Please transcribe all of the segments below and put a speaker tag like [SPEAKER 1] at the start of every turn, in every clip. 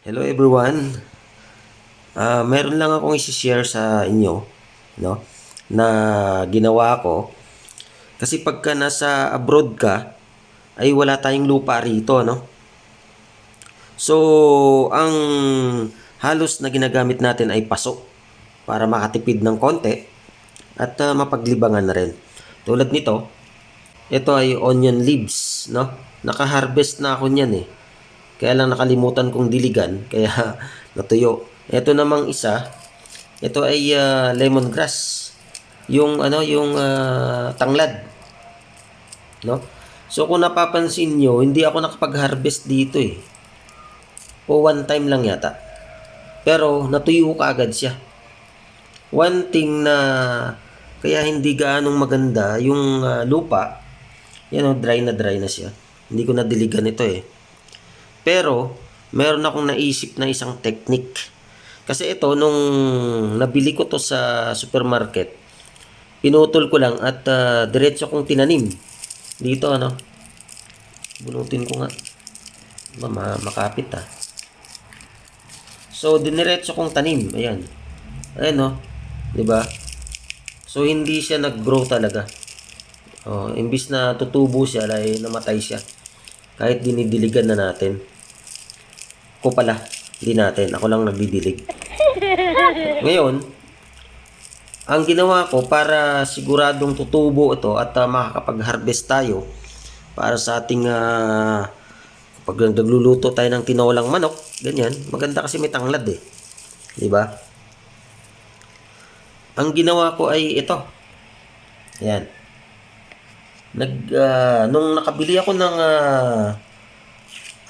[SPEAKER 1] Hello everyone. Ah, meron lang akong i-share sa inyo, no? Na ginawa ko. Kasi pagka nasa abroad ka, ay wala tayong lupa rito, no? So, ang halos na ginagamit natin ay paso para makatipid ng konti at ah, mapaglibangan na rin. Tulad nito, ito ay onion leaves, no? Naka-harvest na ako niyan eh. Kaya lang nakalimutan kong diligan, kaya natuyo. Ito namang isa, ito ay ah, lemongrass. Yung ano, yung ah, tanglad. No? So kung napapansin nyo, hindi ako nakapag-harvest dito eh. O one time lang yata. Pero natuyo ka agad siya. One thing na kaya hindi gaanong maganda yung ah, lupa, yan o, dry na dry na siya. Hindi ko nadiligan ito eh. Pero, meron akong naisip na isang technique. Kasi ito, nung nabili ko to sa supermarket, pinutol ko lang at ah, diretso kong tinanim. Dito, ano? Bunutin ko nga. Ba, ma- makapit ah. So, diniretso kong tanim. Ayan. Ayan, no? Ba? So, hindi siya nag-grow talaga. Oh, imbis na tutubo siya, ay namatay siya. Kahit dinidiligan na natin. Ko pala, hindi natin. Ako lang nagdidilig. Ngayon, ang ginawa ko para siguradong tutubo ito at ah, makakapag-harvest tayo para sa ating ah, kapag nagluluto tayo ng tinolang manok, ganyan, maganda kasi may tanglad eh. 'Di ba? Ang ginawa ko ay ito. Ayan. Nag ah, nung nakabili ako ng ah,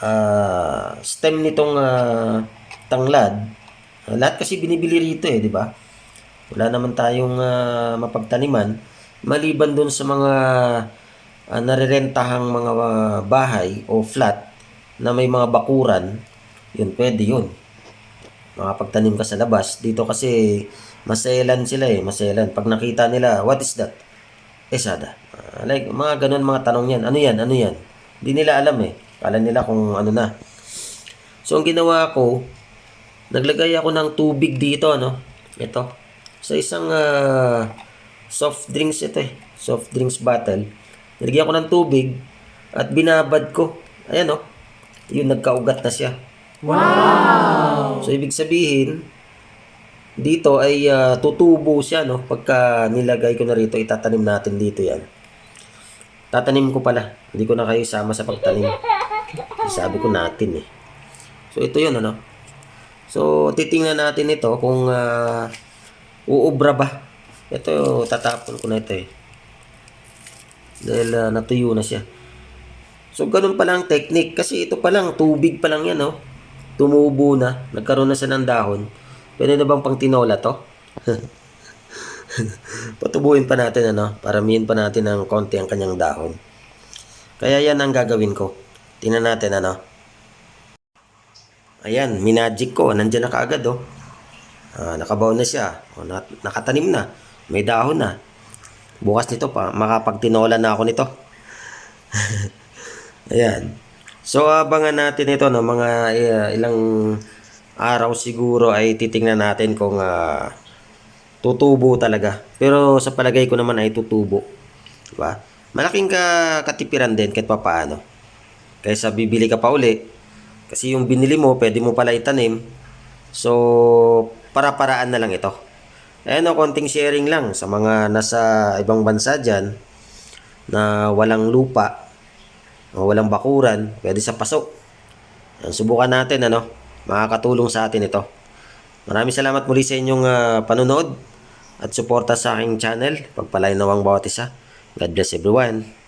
[SPEAKER 1] ah, stem nitong ah, tanglad, ah, lahat kasi binibili rito eh, di ba? Wala naman tayong ah, mapagtaniman maliban dun sa mga uh, narirentahang mga ah, bahay o flat na may mga bakuran, yun pwede yun. Makapagtanim ka sa labas. Dito kasi maselan sila eh, maselan. Pag nakita nila, what is that? Esada. Ah, like, mga ganun mga tanong yan. Ano yan? Ano yan? Hindi nila alam eh. Kala nila kung ano na. So, ang ginawa ko, naglagay ako ng tubig dito, ano? Ito. Sa isang ah, soft drinks ito eh. Soft drinks bottle. Nilagyan ko ng tubig at binabad ko. Ayan oh. Yun, nagkaugat na siya. Wow! So, ibig sabihin, dito ay ah, tutubo siya, no? Pagka nilagay ko na rito, itatanim natin dito yan. Tatanim ko pala. Hindi ko na kayo sama sa pagtanim. Sabi ko natin eh. So, ito yun, ano? So, titingnan natin ito kung ah, uubra ba. Ito, tatapon ko na ito eh. Dahil ah, natuyo na siya. So, ganun pa lang technique. Kasi ito pa lang, tubig pa lang yan, oh. Tumubo na. Nagkaroon na siya ng dahon. Pwede na bang pang tinola to? Patubuin pa natin, ano? Paramihin pa natin ng konti ang kanyang dahon. Kaya yan ang gagawin ko. Tingnan natin, ano? Ayan, minagic ko. Nandyan na kaagad, oh. Ah, nakabaw na siya. O, na, nakatanim na. May dahon na. Bukas nito pa, makapagtinola na ako nito. Ayan. So, abangan natin ito, no, mga eh, ilang araw siguro ay titingnan natin kung ah, tutubo talaga. Pero sa palagay ko naman ay tutubo. Diba? Malaking ka katipiran din kahit papaano. Kaysa bibili ka pa uli. Kasi yung binili mo, pwede mo pala itanim. So, para-paraan na lang ito. Ayan o, konting sharing lang sa mga nasa ibang bansa dyan na walang lupa o walang bakuran, pwede sa paso. Subukan natin, ano? Makakatulong sa atin ito. Maraming salamat muli sa inyong ah, panonood at suporta sa aking channel. Pagpalain nawang bawat isa. God bless everyone.